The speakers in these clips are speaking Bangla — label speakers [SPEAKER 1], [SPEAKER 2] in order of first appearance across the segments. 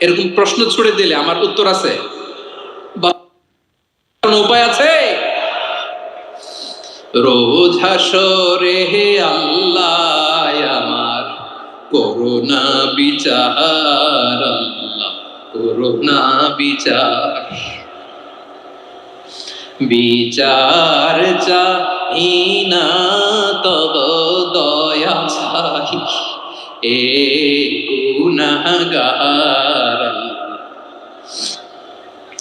[SPEAKER 1] এরকম প্রশ্ন ছুড়ে দিলে আমার উত্তর আছে। উপায় আছে? হে আল্লাহ, আমার করোনা বিচার, আল্লাহ করোনা বিচার। বিচার চাই না, তব দয়া চাই এ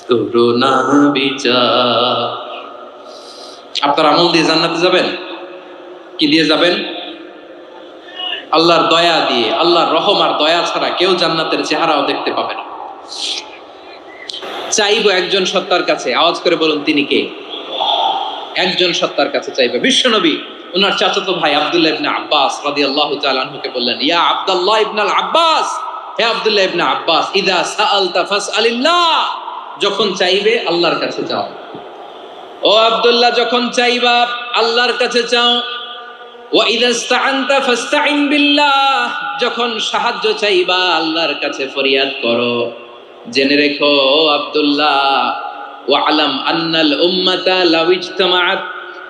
[SPEAKER 1] করোনা বিচার। আপনার আমল দিয়ে জান্নাতে যাবেন? কি দিয়ে যাবেন? আল্লাহর দয়া দিয়ে, আল্লাহর রহম আর দয়া ছাড়া কেউ জান্নাতের চেহারাও দেখতে পাবে না। চাইব একজন সত্তার কাছে। আওয়াজ করে বলুন, তিনি কে? একজন সত্তার কাছে চাইবে। বিশ্বনবী ওনার চাচাতো ভাই আব্দুল্লাহ ইবনে আব্বাস রাদিয়াল্লাহু তাআলা আনহুকে বললেন, ইয়া আব্দুল্লাহ ইবনে আল আব্বাস, হে আব্দুল্লাহ ইবনে আব্বাস, ইদা সাআলতা ফাসআলিল্লাহ, যখন চাইবে আল্লাহর কাছে যাও। ও আব্দুল্লাহ, যখন চাইবা আল্লাহর কাছে চাও ওয়া ইদা ইসতাআনতা ফাসতাইন বিল্লাহ, যখন সাহায্য চাইবা আল্লাহর কাছে ফরিয়াদ করো। জেনে রেখো, ও আব্দুল্লাহ, ওয়ালাম আন্নাল উম্মাতা লাউ ইজতামাআত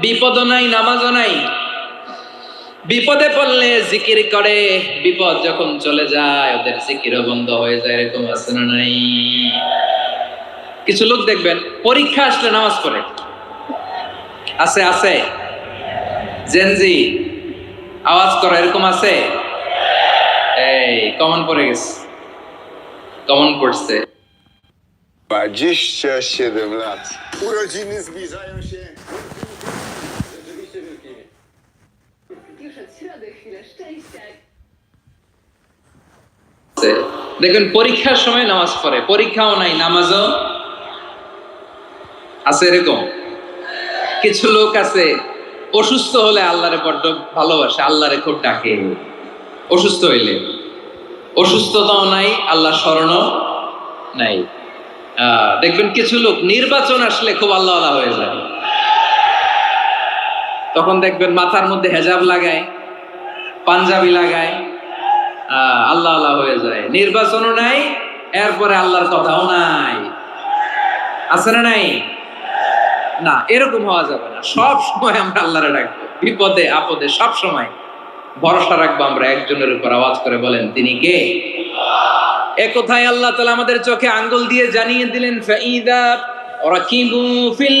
[SPEAKER 1] বিপদও নাই, নামাজও নাই। বিপদে পড়লে জিকির করে, বিপদ যখন চলে যায়, ওদের জিকিরও বন্ধ হয়ে যায়, এরকম আছে না নাই? কিছু লোক দেখবেন, পরীক্ষা আসলে নামাজ পড়ে। আছে আছে। জেনজি আওয়াজ করো, এরকম আছে? এই কমন পড়ে গেছে। কমন পড়ছে।
[SPEAKER 2] 27 lat. Urodziny.
[SPEAKER 1] দেখবেন পরীক্ষার সময় নামাজ পড়ে। পরীক্ষাও নাই, নামাজও আছে এরকম। কিছু লোক আছে, অসুস্থ হলে আল্লাহরে বড্ড ভালোবাসে, আল্লাহরে খুব ডাকে। অসুস্থ হইলে। অসুস্থতাও নাই আল্লাহ স্মরণ নাই। দেখবেন কিছু লোক নির্বাচন আসলে খুব আল্লাহ আল্লাহ হয়ে যায়। তখন দেখবেন মাথার মধ্যে হেজাব লাগায়, পাঞ্জাবি লাগায় আল্লাহ আল্লাহ হয়ে যায়। নির্বাচনও নাই, এরপরে আল্লাহর কথাও নাই। আছে না নাই? না, এরকম হওয়া যাবে না। সব সময় আমরা আল্লাহরে ডাকবো। বিপদে, আপদে, সব সময়। ভরসা রাখব আমরা, একজনের উপর আওয়াজ করে বলেন, তিনি কে? এ কোথায় আল্লাহ তালা আমাদের চোখে আঙ্গুল দিয়ে জানিয়ে দিলেন ফাইদা রাকিবু ফিল